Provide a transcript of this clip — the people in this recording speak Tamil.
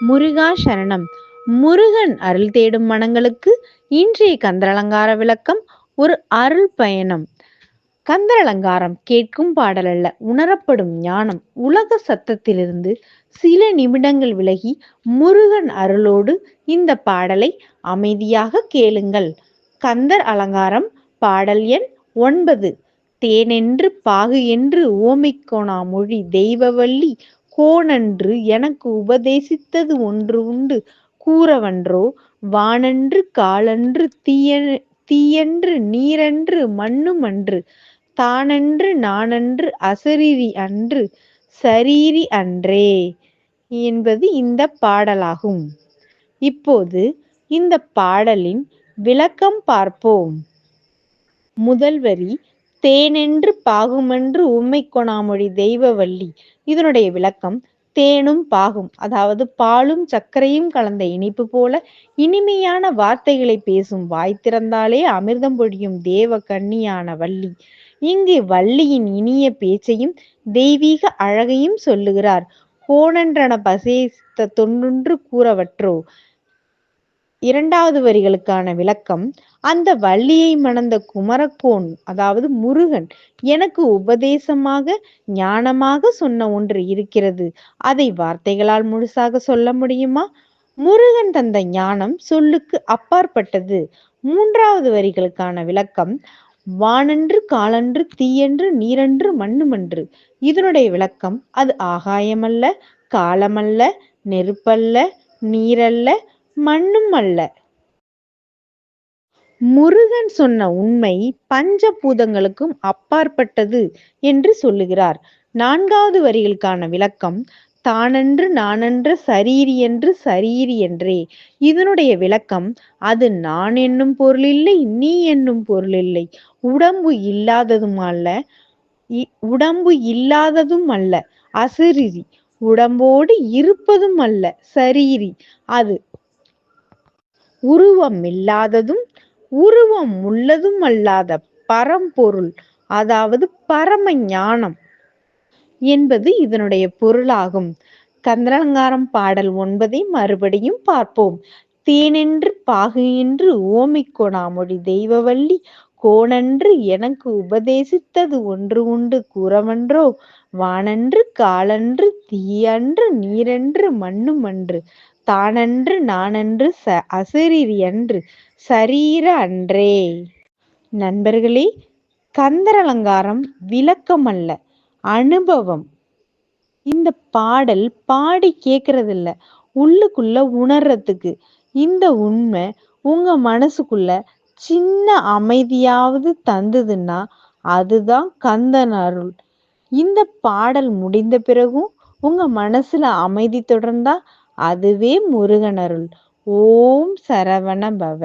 முருகா சரணம். முருகன் அருள் தேடும் மனங்களுக்கு இன்றைய கந்தரலங்கார விளக்கம் ஒரு அருள் பயணம். கந்தரலங்காரம் கேட்கும் பாடலல்ல உணரப்படும் ஞானம். உலக சத்தத்திலிருந்து சில நிமிடங்கள் விலகி முருகன் அருளோடு இந்த பாடலை அமைதியாக கேளுங்கள். கந்தர் அலங்காரம் பாடல் எண் ஒன்பது. தேனென்று பாகு என்று ஓமைக்கோணா மொழி தெய்வவள்ளி கோனன்று எனக்கு உபதேசித்தது ஒன்று உண்டு. கூறவன்றோ வானன்று காலன்று தீய தீயன்று நீரன்று மண்ணுமன்று தானன்று நானன்று அசரீரி அன்று சரீரி அன்றே என்பது இந்த பாடலாகும். இப்போது இந்த பாடலின் விளக்கம் பார்ப்போம். முதல் வரி தேனென்று பாகுமென்று உம்மை கொணாமொழி தெய்வவள்ளி இதனுடைய விளக்கம் தேனும் பாகும் அதாவது பாலும் சர்க்கரையும் கலந்த இனிப்பு போல இனிமையான வார்த்தைகளை பேசும் வாய் திறந்தாலே அமிர்தம் பொழியும் தேவ கன்னியான வள்ளி. இங்கு வள்ளியின் இனிய பேச்சையும் தெய்வீக அழகையும் சொல்லுகிறார். கோணன்றன பசேசித்த தொன்றுன்று கூறவற்றோ? இரண்டாவது வரிகளுக்கான விளக்கம் அந்த வள்ளியை மணந்த குமரக்கோன் அதாவது முருகன் எனக்கு உபதேசமாக ஞானமாக சொன்ன ஒன்று இருக்கிறது. அதை வார்த்தைகளால் முழுசாக சொல்ல முடியுமா? முருகன் தந்த ஞானம் சொல்லுக்கு அப்பாற்பட்டது. மூன்றாவது வரிகளுக்கான விளக்கம் வானன்று காலன்று தீயன்று நீரன்று மண்ணுமன்று. இதனுடைய விளக்கம் அது ஆகாயமல்ல காலமல்ல நெருப்பல்ல நீரல்ல மண்ணும் அல்ல. முருகன் சொன்ன உண்மை பஞ்சபூதங்களுக்கும் அப்பாற்பட்டது என்று சொல்லுகிறார். நான்காவது வரிகளுக்கான விளக்கம் தானன்று நானன்று சரீரி என்று சரீரி என்றே. இதனுடைய விளக்கம் அது நான் என்னும் பொருள் இல்லை நீ என்னும் பொருள் இல்லை. உடம்பு இல்லாததும் அல்ல உடம்பு இல்லாததும் அல்ல அசரீரி. உடம்போடு இருப்பதும் அல்ல சரீரி. அது உருவம் இல்லாததும் உருவம் உள்ளதும் அல்லாத பரம்பொருள் அதாவது பரம ஞானம் என்பது இதனுடைய பொருளாகும். கந்தரங்காரம் பாடல் ஒன்பதை மறுபடியும் பார்ப்போம். தேனென்று பாகு என்று ஓமிக்கொணாமொழி தெய்வவள்ளி கோணன்று எனக்கு உபதேசித்தது ஒன்று உண்டு கூறவன்றோ வானன்று காலன்று தீயன்று நீரென்று மண்ணுமன்று. தானன்று நானன்று ச அசரீரி அன்று சரீர அன்றே. நண்பர்களே கந்தரலங்காரம் விளக்கம் அல்ல அனுபவம். இந்த பாடல் பாடி கேட்கறதில்ல உள்ளுக்குள்ள உணர்றதுக்கு. இந்த உண்மை உங்க மனசுக்குள்ள சின்ன அமைதியாவது தந்ததுன்னா அதுதான் கந்தன் அருள். இந்த பாடல் முடிந்த பிறகும் உங்க மனசுல அமைதி தொடர்ந்தா அதுவே முருகனருள். ஓம் சரவண பவ.